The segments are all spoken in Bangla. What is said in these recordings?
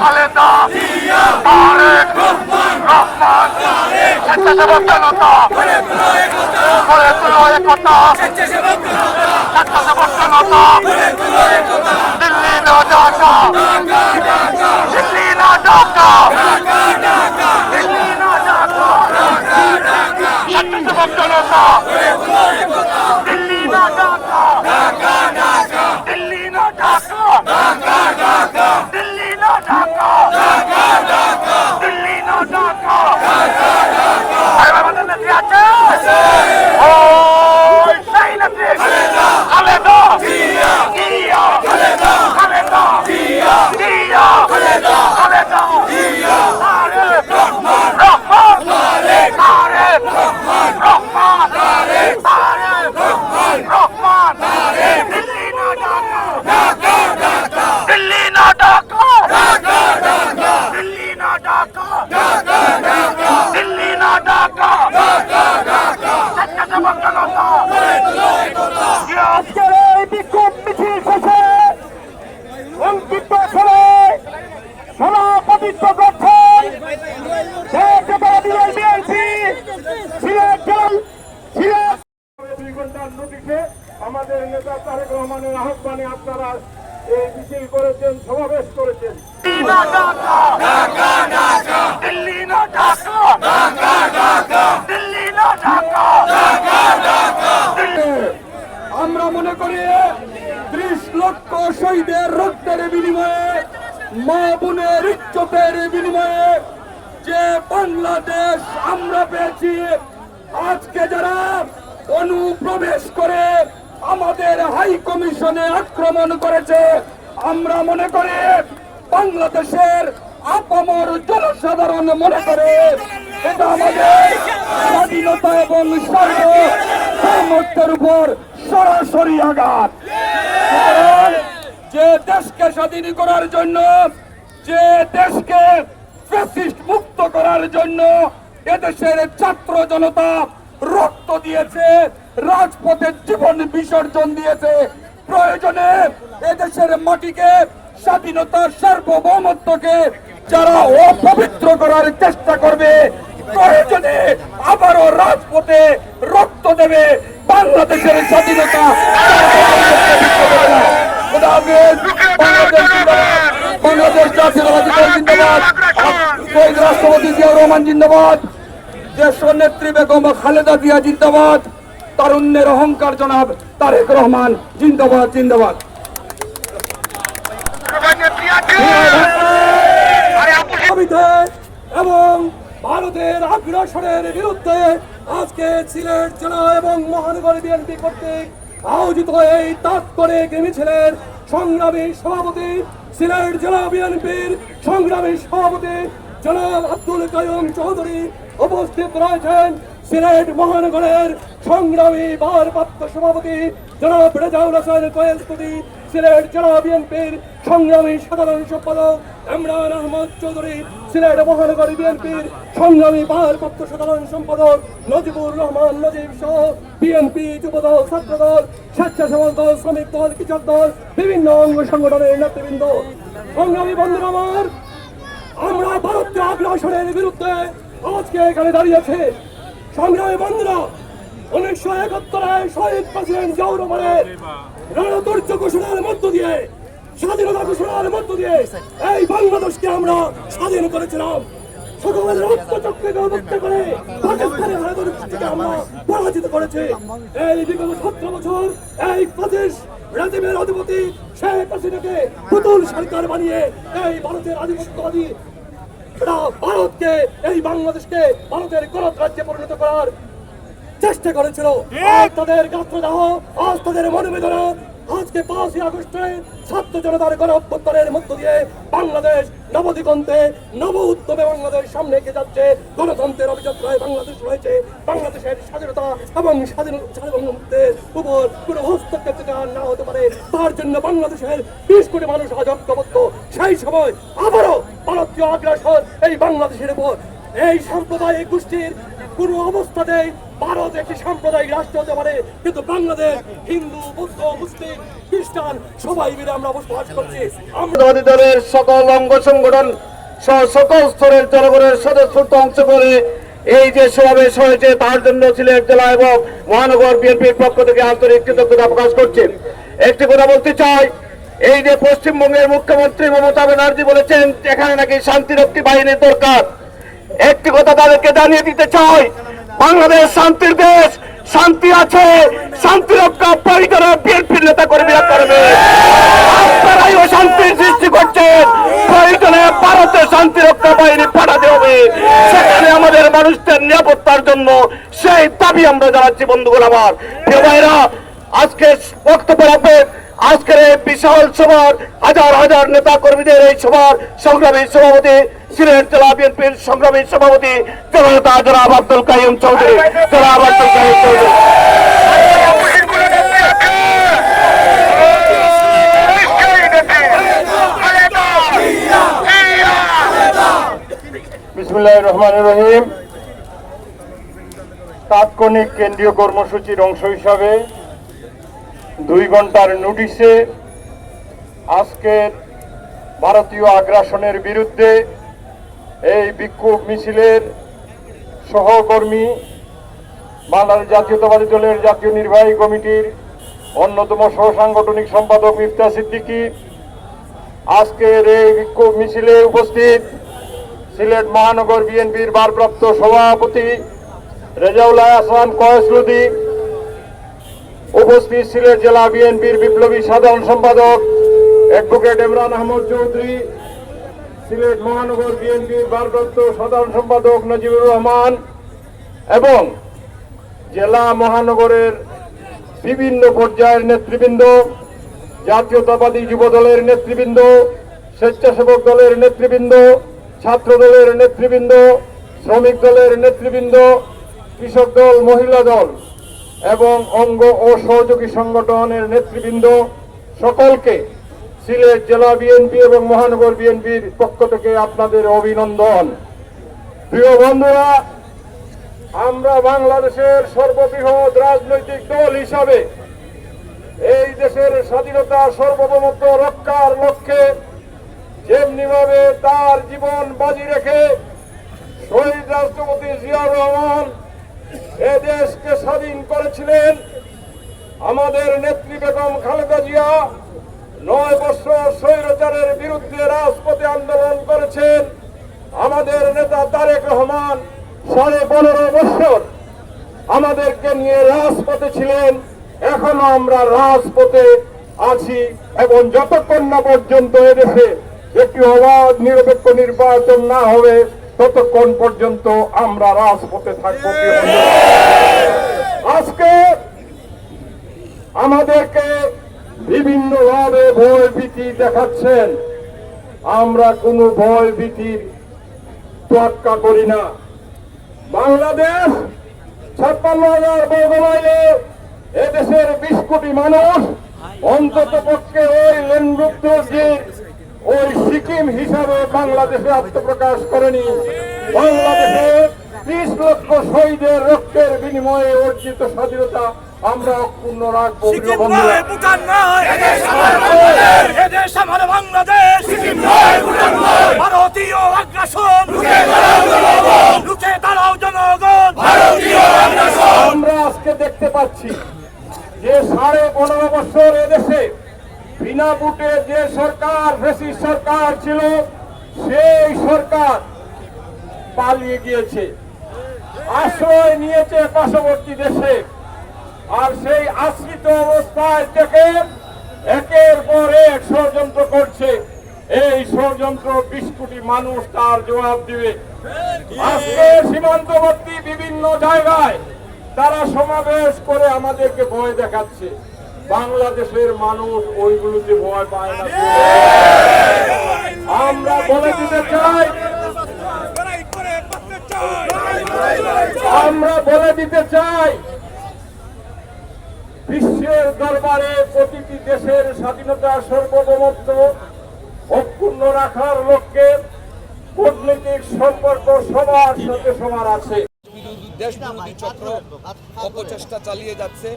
খালেদা তারেক রহমান স্বেচ্ছাসেবক জনতা করে তুলো একতা স্বেচ্ছাসেবক জনতা দিল্লি না ঢাকা দিল্লি না ঢাকা দিল্লি না ঢাকা স্বেচ্ছাসেবক জনতা দিল্লি না ঢাকা দিল্লি না ঢাকা দিল্লি না ঢাকা দিল্লি না ঢাকা আরে আমাদের নেত্রী আছে ওই সেই নেত্রী খালেদা জিয়া খালেদা খালেদা জিয়া জিয়া খালেদা খালেদা জিয়া তারেক রহমান রহমান তারেক তারেক রহমান রহমান তারেক তারেক রহমান রহমান তারেক দিল্লি না ঢাকা ঢাকা ঢাকা দিল্লি না ঢাকা ঢাকা ঢাকা দিল্লি না ঢাকা ঢাকা ঢাকা দিল্লি না ঢাকা ঢাকা ঢাকা স্বেচ্ছাসেবক জনতা আজকের এই বিক্ষোভ মিছিল শেষে অঙ্কিত ছেলে সভাপতিত্ব করছেন বিএনপি সিলেট জেল সিলেট দুই ঘণ্টার নোটিশে আমাদের নেতা তারেক রহমানের আহ্বানে আপনারা এই মিছিল করেছেন, সমাবেশ করেছেন। আমরা মনে করি ত্রিশ লক্ষ শহীদের রক্তের বিনিময়ে, মা বোনের ইজ্জতের বিনিময়ে যে বাংলাদেশ আমরা পেয়েছি, আজকে যারা অনুপ্রবেশ করে আমাদের হাই কমিশনে আক্রমণ করেছে। আমরা মনে করি বাংলাদেশের আপামর জনসাধারণ মনে করে এটা আমাদের স্বাধীনতা এবং সার্বভৌমত্বের উপর সরাসরি আঘাত। যে দেশকে স্বাধীন করার জন্য, যে দেশকে মুক্ত করার জন্য এদেশের ছাত্র জনতা রক্ত দিয়েছে রাজপথে জীবন বিসর্জন দিয়েছে। প্রয়োজনে এদেশের মাটিকে, স্বাধীনতার সার্বভৌমত্বকে যারা অপবিত্র করার চেষ্টা করবে, প্রয়োজনে আবারও রাজপথে রক্ত দেবে বাংলাদেশের স্বাধীনতা। বাংলাদেশ রাষ্ট্রপতি জিয়াউর রহমান জিন্দাবাদ। দেশ নেত্রী বেগম খালেদা জিয়া জিন্দাবাদ। তারুণ্যের অহংকার জনাব তারেক রহমান। জিন্দাবাদ জিন্দাবাদ। এবং ভারতের আগ্রাসনের বিরুদ্ধে আজকে সিলেট জেলা এবং মহানগর বিএনপি কর্তৃক আয়োজিত এই তাৎপরিক মিছিলের সংগ্রামী সভাপতি সিলেট জেলা বিএনপির সংগ্রামী সভাপতি জনাব আব্দুল কায়ুম চৌধুরী উপস্থিত রয়েছেন সিলেট মহানগরের সংগ্রামী ভারপ্রাপ্ত সভাপতি জনাব রেজাউল হাসান কয়েলপুতি সিলেট জেলা বিএনপির সংগ্রামী সাধারণ সম্পাদক ইমরান আহমদ চৌধুরী, সিলেট মহানগর বিএনপির সংগ্রামী ভারপ্রাপ্ত সাধারণ সম্পাদক নজিবুর রহমান নজিব সহ বিএনপি যুবদল, ছাত্রদল, স্বেচ্ছাসেবক দল, শ্রমিক দল, কৃষক দল, বিভিন্ন অঙ্গ সংগঠনের নেতৃবৃন্দ। সংগ্রামী বন্ধুরা আমার আমরা ভারতীয় আগ্রাসনের বিরুদ্ধে আজকে এখানে দাঁড়িয়েছে। সংগ্রামী বন্ধুরা, উনিশশো একাত্তরে শহীদ প্রেসিডেন্ট রহমানের রণতর্য ঘোষণার মধ্য দিয়ে, স্বাধীনতা ঘোষণার মধ্য দিয়ে এই বাংলাদেশকে আমরা স্বাধীন করেছিলাম। সকলের রক্তচক্রকে মুক্ত করে পাকিস্তানের থেকে আমরা পরাজিত করেছি। এই বিগত সতেরো বছর এই প্রদেশ রাজিমের অধিপতি শেখ হাসিনাকে পুতুল সরকার বানিয়ে এই ভারতের আধিপত্যবাদী ভারতকে এই বাংলাদেশকে ভারতের গণত রাজ্যে পরিণত করার চেষ্টা করেছিল। আজ তাদের গাত্রদাহ আজ তাদের মনোবেদনা আজকে পাঁচই আগস্টে ছাত্র জনতার গণ অভ্যুত্থানের মধ্য দিয়ে বাংলাদেশ নবদিগন্তে নব উদ্যমে বাংলাদেশ সামনে এগিয়ে যাচ্ছে। গণতন্ত্রের অভিযাত্রায় বাংলাদেশ রয়েছে। বাংলাদেশের স্বাধীনতা এবং স্বাধীন সার্বভৌমত্বের উপর কোনো হস্তক্ষেপ আর না হতে পারে, তার জন্য বাংলাদেশের বিশ কোটি মানুষ আজ ঐক্যবদ্ধ। সেই সময় আবারও ভারতীয় আগ্রাসন এই বাংলাদেশের উপর। এই সাম্প্রদায়িক গোষ্ঠীর কোনো অবস্থাতেই ভারত একটি সাম্প্রদায়িক রাষ্ট্র হতে পারে, কিন্তু বাংলাদেশ, হিন্দু, বৌদ্ধ, মুসলিম, খ্রিস্টান, সবাই মিলে আমরা বসবাস করছি। আমরা দলের সকল অঙ্গ সংগঠন সকল স্তরের জনগণের সদস্যত্ব অংশ করে এই যে সমাবেশ হয়েছে, তার জন্য সিলেট জেলা এবং মহানগর বিএনপির পক্ষ থেকে আন্তরিক কৃতজ্ঞতা প্রকাশ করছে। একটি কথা বলতে চাই, এই যে পশ্চিমবঙ্গের মুখ্যমন্ত্রী মমতা ব্যানার্জি বলেছেন এখানে নাকি শান্তিরক্ষী বাহিনীর দরকার। একটি কথা তাদেরকে জানিয়ে দিতে চাই বাংলাদেশ শান্তির দেশ, শান্তি আছে, শান্তি রক্ষা পরিকরে বিএনপির নেতা কর্মীরা করবে। আপনারাই ও শান্তির সৃষ্টি করছেন। প্রয়োজনে ভারতে শান্তি রক্ষা বাহিনী পাঠাতে হবে। সেখানে আমাদের মানুষদের নিরাপত্তার জন্য সেই দাবি আমরা জানাচ্ছি বন্ধুগুলো আমার। ভাইরা, আজকে বক্তব্য রাখবেন আজকের এই বিশাল সভার হাজার হাজার নেতা কর্মীদের এই সভার সংগ্রামী সভাপতি সিলেট জেলা বিএনপির সংগ্রামী সভাপতি জনতা জনাব আব্দুল কাইম চৌধুরী। জনাব আব্দুল কাইম চৌধুরী। রহমান রহিম। তাৎক্ষণিক কেন্দ্রীয় কর্মসূচির অংশ হিসাবে দুই ঘণ্টার নোটিশে আজকের ভারতীয় আগ্রাসনের বিরুদ্ধে এই বিক্ষোভ মিছিলের সহকর্মী বাংলাদেশ জাতীয়তাবাদী দলের জাতীয় নির্বাহী কমিটির অন্যতম সহ সাংগঠনিক সম্পাদক মিফতা সিদ্দিকী আজকের এই বিক্ষোভ মিছিলে উপস্থিত সিলেট মহানগর বিএনপির ভারপ্রাপ্ত সভাপতি রেজাউল্লাহ আসান কয়েসরুদ্দি উপস্থিত সিলেট জেলা বিএনপির বিপ্লবী সাধারণ সম্পাদক অ্যাডভোকেট ইমরান আহমদ চৌধুরী, সিলেট মহানগর বিএনপির ভারপ্রাপ্ত সাধারণ সম্পাদক নজিবুর রহমান এবং জেলা মহানগরের বিভিন্ন পর্যায়ের নেতৃবৃন্দ, জাতীয়তাবাদী যুব দলের নেতৃবৃন্দ, স্বেচ্ছাসেবক দলের নেতৃবৃন্দ ছাত্র দলের নেতৃবৃন্দ, শ্রমিক দলের নেতৃবৃন্দ, কৃষক দল, মহিলা দল এবং অঙ্গ ও সহযোগী সংগঠনের নেতৃবৃন্দ সকলকে সিলেট জেলা বিএনপি এবং মহানগর বিএনপির পক্ষ থেকে আপনাদের অভিনন্দন। প্রিয় বন্ধুরা, আমরা বাংলাদেশের সর্ববৃহৎ রাজনৈতিক দল হিসাবে এই দেশের স্বাধীনতা সার্বভৌমত্ব রক্ষার লক্ষ্যে যেমনিভাবে তার জীবন বাজি রেখে শহীদ রাষ্ট্রপতি জিয়াউর রহমান এ দেশকে স্বাধীন করেছিলেন আমাদের নেত্রী বেগম খালেদা জিয়া। নয় বছর স্বৈরাচারের বিরুদ্ধে রাজপথে আন্দোলন করেছেন আমাদের নেতা তারেক রহমান। সাড়ে পনেরো বছর আমাদেরকে নিয়ে রাজপথে ছিলেন। এখনও আমরা রাজপথে আছি এবং যতক্ষণ না পর্যন্ত এদেশে একটি অবাধ, নিরপেক্ষ নির্বাচন না হবে ততক্ষণ পর্যন্ত আমরা রাজপথে থাকব আজকে আমাদেরকে বিভিন্ন ভাবে ভয় ভীতি দেখাচ্ছেন। আমরা কোনো ভয় ভীতির তোয়াক্কা করি না। বাংলাদেশ ছাপ্পান্ন হাজার বর্গ মাইলে এদেশের বিশ কোটি মানুষ অন্তত পক্ষে ওই লেনরুদ্রজির ওই সিকিম হিসাবে বাংলাদেশে আত্মপ্রকাশ করেনি। বাংলাদেশে ত্রিশ লক্ষ শহীদের রক্তের বিনিময়ে অর্জিত স্বাধীনতা আমরা অক্ষুণ্ণ রাখব বাংলাদেশ সিকিম নয় ভুটান নয় ভারতীয় আগ্রাসন লুকে দাঁড়াও জনগণ ভারতীয় আগ্রাসন আমরা আজকে দেখতে পাচ্ছি যে সাড়ে পনেরো বছর এদেশে বিনা বুটে যে সরকার ফেসি সরকার ছিল, সেই সরকার পালিয়ে গিয়েছে। আশ্রয় নিয়েছে পার্শ্ববর্তী দেশে। আর সেই আশ্রিত অবস্থায় থেকে একের পর এক ষড়যন্ত্র করছে। এই ষড়যন্ত্র বিশ কোটি মানুষ তার জবাব দিবে। আজকে সীমান্তবর্তী বিভিন্ন জায়গায় তারা সমাবেশ করে আমাদেরকে ভয় দেখাচ্ছে। বাংলাদেশের মানুষ ওইগুলোতে ভয় পায় না। আমরা বলে দিতে চাই, আমরা বলে দিতে চাই, বিশ্বের দরবারে প্রতিটি দেশের স্বাধীনতা সার্বভৌমত্ব অক্ষুণ্ণ রাখার লক্ষ্যে কূটনৈতিক সম্পর্ক সবার সাথে সবার আছে। দেশ বিরোধী চক্র অপচেষ্টা চালিয়ে যাচ্ছে।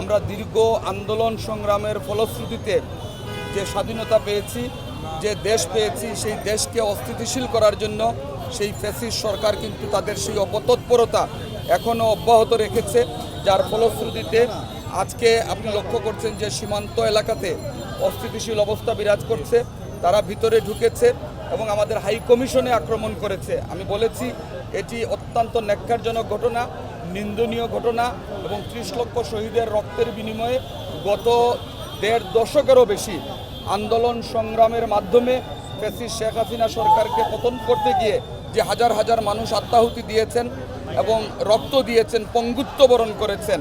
আমরা দীর্ঘ আন্দোলন সংগ্রামের ফলশ্রুতিতে যে স্বাধীনতা পেয়েছি, যে দেশ পেয়েছি, সেই দেশকে অস্থিতিশীল করার জন্য সেই ফ্যাসিস্ট সরকার কিন্তু তাদের সেই অপতৎপরতা এখনও অব্যাহত রেখেছে, যার ফলশ্রুতিতে আজকে আপনি লক্ষ্য করছেন যে সীমান্ত এলাকাতে অস্থিতিশীল অবস্থা বিরাজ করছে, তারা ভিতরে ঢুকেছে এবং আমাদের হাই কমিশনে আক্রমণ করেছে। আমি বলেছি, এটি অত্যন্ত ন্যাক্কারজনক ঘটনা। নিন্দনীয় ঘটনা এবং ত্রিশ লক্ষ শহীদের রক্তের বিনিময়ে গত দেড় দশকেরও বেশি আন্দোলন সংগ্রামের মাধ্যমে ফেসিস শেখ হাসিনা সরকারকে পতন করতে গিয়ে যে হাজার হাজার মানুষ আত্মাহুতি দিয়েছেন এবং রক্ত দিয়েছেন, পঙ্গুত্ব বরণ করেছেন,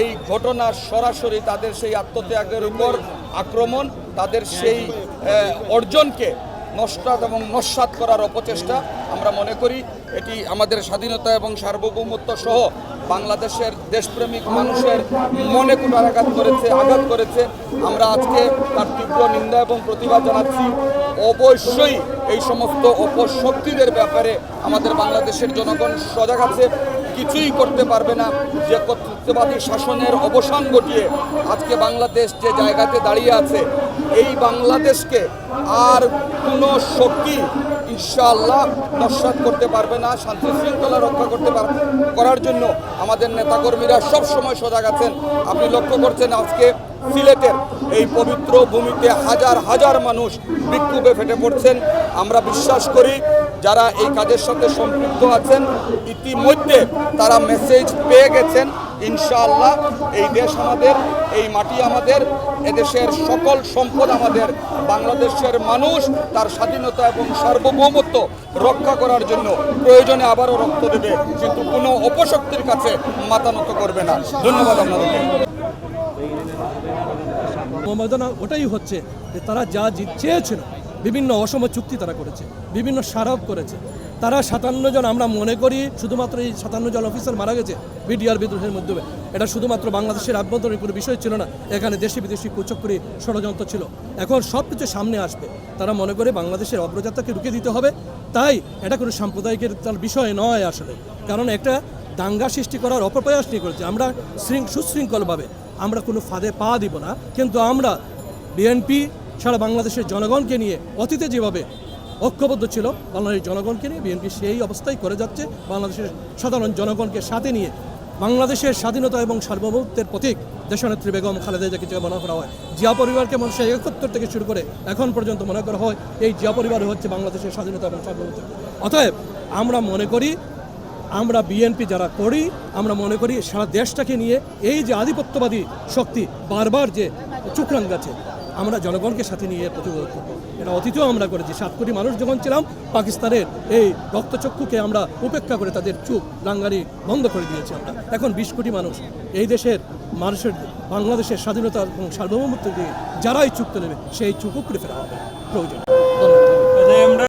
এই ঘটনা সরাসরি তাদের সেই আত্মত্যাগের উপর আক্রমণ, তাদের সেই অর্জনকে নস্বাত এবং নস্বাত করার অপচেষ্টা আমরা মনে করি। এটি আমাদের স্বাধীনতা এবং সার্বভৌমত্ব সহ বাংলাদেশের দেশপ্রেমিক মানুষের মনে কুটারাঘাত করেছে, আঘাত করেছে। আমরা আজকে তার তীব্র নিন্দা এবং প্রতিবাদ জানাচ্ছি। অবশ্যই এই সমস্ত অপশক্তিদের ব্যাপারে আমাদের বাংলাদেশের জনগণ সজাগ আছে। কিছুই করতে পারবে না। যে কর্তৃত্ববাদী শাসনের অবসান ঘটিয়ে আজকে বাংলাদেশ যে জায়গাতে দাঁড়িয়ে আছে, এই বাংলাদেশকে আর কোনো শক্তি ইনশাআল্লাহ নস্বাত করতে পারবে না, শান্তি শৃঙ্খলা রক্ষা করতে পার, করার জন্য আমাদের নেতাকর্মীরা সব সময় সজাগ আছেন। আপনি লক্ষ্য করছেন আজকে সিলেটের এই পবিত্র ভূমিতে হাজার হাজার মানুষ বিক্ষোভে ফেটে পড়ছেন। আমরা বিশ্বাস করি যারা এই কাজের সাথে সম্পৃক্ত আছেন, ইতিমধ্যে তারা মেসেজ পেয়ে গেছেন, ইনশাআল্লাহ এই দেশ আমাদের, এই মাটি আমাদের, এদেশের সকল সম্পদ আমাদের, বাংলাদেশের মানুষ তার স্বাধীনতা এবং সার্বভৌমত্ব রক্ষা করার জন্য প্রয়োজনে আবারও রক্ত দেবে। কিন্তু কোনো অপশক্তির কাছে মাতানত করবে না। ধন্যবাদ আপনাদেরকে। মর্যাদা ওটাই হচ্ছে যে তারা যা চেয়েছিল বিভিন্ন অসম চুক্তি তারা করেছে, বিভিন্ন স্মারক করেছে। তারা সাতান্ন জন আমরা মনে করি শুধুমাত্র এই সাতান্ন জন অফিসার মারা গেছে বিডিআর বিদ্রোহের মাধ্যমে। এটা শুধুমাত্র বাংলাদেশের আভ্যন্তরীণ কোনো বিষয় ছিল না, এখানে দেশি বিদেশি কুচক্রি ষড়যন্ত্র ছিল। এখন সব কিছু সামনে আসবে। তারা মনে করে বাংলাদেশের অগ্রযাত্রাকে রুখে দিতে হবে। তাই এটা কোনো সাম্প্রদায়িকের তার বিষয় নয় আসলে। কারণ একটা দাঙ্গা সৃষ্টি করার অপপ্রয়াস নিয়ে করেছে। আমরা শৃঙ্খ সুশৃঙ্খলভাবে আমরা কোনো ফাঁদে পা দিব না। কিন্তু আমরা বিএনপি সারা বাংলাদেশের জনগণকে নিয়ে অতীতে যেভাবে ঐক্যবদ্ধ ছিল, বাংলাদেশের জনগণকে নিয়ে বিএনপি সেই অবস্থাই করে যাচ্ছে। বাংলাদেশের সাধারণ জনগণকে সাথে নিয়ে বাংলাদেশের স্বাধীনতা এবং সার্বভৌমত্বের প্রতীক দেশনেত্রী বেগম খালেদা জিয়াকে যে মনে করা হয়, জিয়া পরিবারকে মানুষ একাত্তর থেকে শুরু করে এখন পর্যন্ত মনে করা হয়, এই জিয়া পরিবার হচ্ছে বাংলাদেশের স্বাধীনতা এবং সার্বভৌমত্ব। অতএব আমরা মনে করি আমরা বিএনপি যারা করি, আমরা মনে করি সারা দেশটাকে নিয়ে এই যে আধিপত্যবাদী শক্তি বারবার যে চুকরাং গাছে, আমরা জনগণকে সাথে নিয়ে প্রতিরোধ করব। এটা অতীতেও আমরা করেছি। সাত কোটি মানুষ যখন ছিলাম, পাকিস্তানের এই রক্তচক্ষুকে আমরা উপেক্ষা করে তাদের চুপ রাঙ্গারি বন্ধ করে দিয়েছি আমরা। এখন বিশ কোটি মানুষ এই দেশের মানুষের, বাংলাদেশের স্বাধীনতা এবং সার্বভৌমত্ব দিয়ে যারাই চুক্ত নেবে সেই চুপ উপড়ে ফেরা হবে। প্রয়োজন।